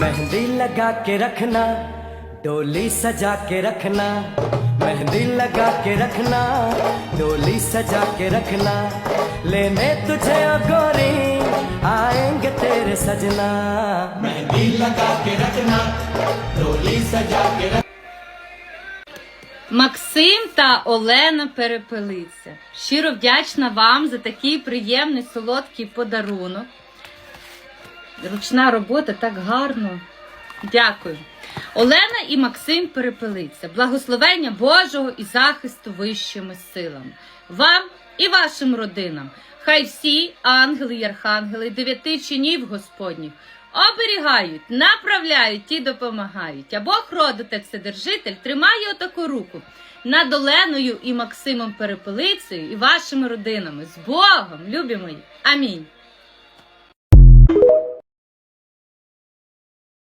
मेहंदी लगा के रखना डोली सजा के रखना मेहंदी लगा के रखना डोली सजा के रखना लेने तुझे ओ गोरी आएंगे तेरे सजना मेहंदी लगा के रखना डोली सजा के रखना Максим та Олена Перепелиця. Щиро вдячна вам за такий приємний солодкий подарунок. Ручна робота так гарно. Дякую. Олена і Максим Перепелиця. Благословення Божого і захисту вищими силами. Вам і вашим родинам. Хай всі ангели й архангели дев'яти чинів Господніх оберігають, направляють і допомагають. А Бог роду та вседержитель тримає отаку руку над Оленою і Максимом Перепелицею і вашими родинами. З Богом, любі мої. Амінь.